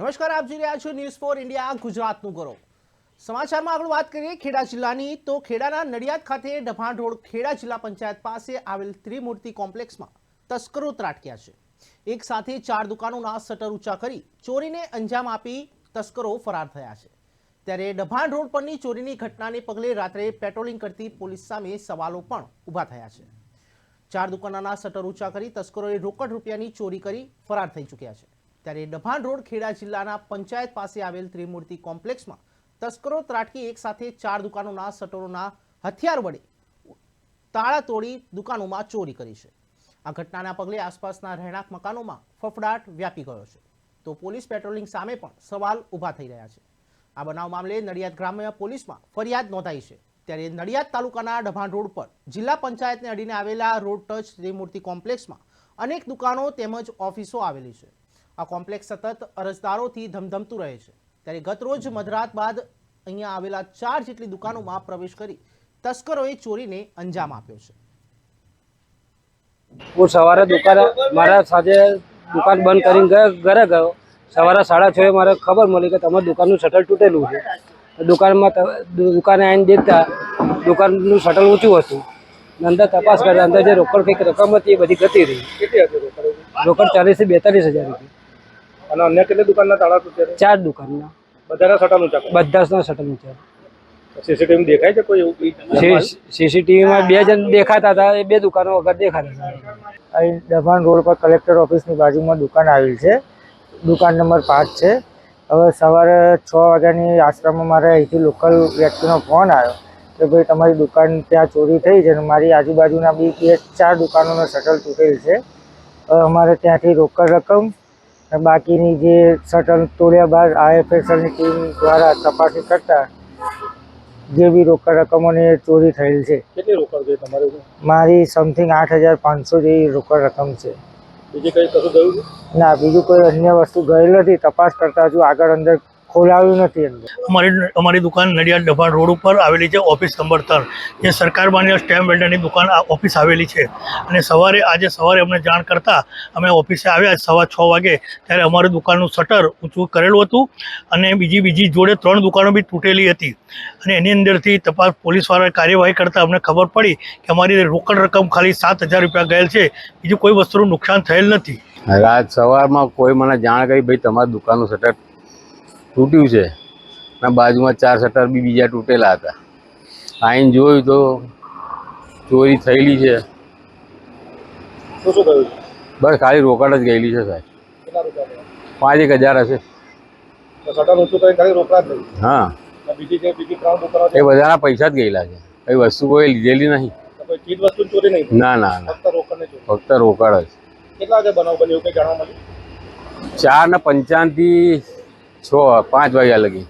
નમસ્કાર, આપ જોઈ રહ્યા છો ન્યૂઝ ફોર ઇન્ડિયા ગુજરાતનું કરો સમાચારમાં આગળ વાત કરીએ ખેડા જિલ્લાની, તો ખેડાના નડિયાદ ખાતે ડભાણ રોડ ખેડા જિલ્લા પંચાયત પાસે આવેલ ત્રિમૂર્તિ કોમ્પ્લેક્સમાં તસ્કરો ત્રાટક્યા છે. એક સાથે ચાર દુકાનોના શટર ઊંચા કરી ચોરીને અંજામ આપી તસ્કરો ફરાર થયા છે. ત્યારે ડભાણ રોડ પરની ચોરીની ઘટનાને પગલે રાત્રે પેટ્રોલિંગ કરતી પોલીસ સામે સવાલો પણ ઊભા થયા છે. ચાર દુકાનોના શટર ઊંચા કરી તસ્કરોએ રોકડ રૂપિયાની ચોરી કરી ફરાર થઈ ચૂક્યા છે. ત્યારે ડભાણ રોડ ખેડા જિલ્લાના પંચાયત પાસે આવેલ ત્રિમૂર્તિ કોમ્પ્લેક્સમાં તસ્કરો ત્રાટકી એક સાથે ચાર દુકાનોના શટરોના હથિયાર વડે તાળા તોડી દુકાનોમાં ચોરી કરી છે. આ ઘટનાના પગલે આસપાસના રહેણાંક મકાનોમાં ફફડાટ વ્યાપી ગયો છે. તો પોલીસ પેટ્રોલિંગ સામે પણ સવાલ ઊભા થઈ રહ્યા છે. આ બનાવ મામલે નડિયાદ ગ્રામ્ય પોલીસમાં ફરિયાદ નોંધાઈ છે. ત્યારે નડિયાદ તાલુકાના ડભાણ રોડ પર જિલ્લા પંચાયતને અડીને આવેલા રોડ ટચ ત્રિમૂર્તિ કોમ્પ્લેક્સમાં અનેક દુકાનો તેમજ ઓફિસો આવેલી છે. આ કોમ્પ્લેક્સ સતત અરજદારોથી ધમધમતું રહે છે. ત્યારે ગતરોજ મધરાત બાદ અહીંયા આવેલા ચાર જેટલી દુકાનોમાં પ્રવેશ કરી તસ્કરોએ ચોરીને અંજામ આપ્યો છે. હું સવારે દુકાન મારા સાથે દુકાન બંધ કરીને ઘરે ગયો. સવારે સાડા છ મારે ખબર મળી કે તમારી દુકાનનું શટર તૂટેલું છે. દુકાનમાં દુકાને આવીને દેખતા દુકાનનું શટર ઊંચું હતું. અંદર તપાસ કરતા અંદર જે રોકડ કંઈક રકમ હતી એ બધી ઘટી રહી. રોકડ ચાલીસથી બેતાલીસ હજાર રૂપિયા. અને અન્ય કેટલી દુકાનના તાળા તૂટ્યા ચાર દુકાનના. બધાના સટા ઊંચા કર્યા બધાના શટર ઊંચા સીસીટીવી દેખાય છે કોઈ એવું? કંઈ? સીસીટીવીમાં બે જણ દેખાતા હતા એ બે દુકાનો વગર દેખાતા હતા. અહીં ડભાણ રોડ પર કલેક્ટર ઓફિસની બાજુમાં દુકાન આવેલી છે. દુકાન નંબર પાંચ છે. હવે સવારે છ વાગ્યાની આશ્રમમાં મારે અહીંથી લોકલ વ્યક્તિનો ફોન આવ્યો કે ભાઈ તમારી દુકાન ત્યાં ચોરી થઈ છે અને મારી આજુબાજુના બી બે ચાર દુકાનોનો શટલ તૂટેલ છે. હવે અમારે ત્યાંથી રોકડ રકમ બાકીની જે શટલ તોડ્યા બાદ આઈએફએસએલની ટીમ દ્વારા તપાસણી કરતા જે બી રોકડ રકમોની ચોરી થયેલ છે. કેટલી રોકડ ગઈ તમારે મારી સમથિંગ આઠ હજાર પાંચસો જેવી રોકડ રકમ છે. બીજી કઈ કશું ગયું છે? ના બીજું કોઈ અન્ય વસ્તુ ગયેલ નથી. તપાસ કરતા હજુ આગળ અંદર ખોલાવ્યું નથી અમારી અમારી દુકાન નડિયાદ ડભાણ રોડ ઉપર આવેલી છે ઓફિસ નંબર ત્રણ. જે સરકાર માન્ય સ્ટેમ્પ વેન્ડરની દુકાન આ ઓફિસ આવેલી છે. અને સવારે આજે સવારે અમને જાણ કરતાં અમે ઓફિસે આવ્યા સવા છ વાગે ત્યારે અમારી દુકાનનું શટર ઊંચું કરેલું હતું અને બીજી બીજી જોડે ત્રણ દુકાનો બી તૂટેલી હતી. અને એની અંદરથી તપાસ પોલીસવાળાએ કાર્યવાહી કરતાં અમને ખબર પડી કે અમારી રોકડ રકમ ખાલી સાત હજાર રૂપિયા ગયેલ છે. બીજું કોઈ વસ્તુનું નુકસાન થયેલ નથી. રાત સવારમાં કોઈ મને જાણ કરી ભાઈ તમારી દુકાનનું શટર તૂટ્યું છે. અને બાજુમાં ચાર શટર બી બીજા તૂટેલા હતા. આઈને જોયું તો ચોરી થયેલી છે? બસ ખાલી રોકડ જ ગયેલી છે સાહેબ. પાંચ એક હજાર હશે. હા. એ બધાના પૈસા જ ગયેલા છે. કઈ વસ્તુ કોઈ લીધેલી નહીં. ના ના ના. ફક્ત રોકડ જ. ચાર ને પંચાવનથી છ પાંચ વાગ્યા લગી.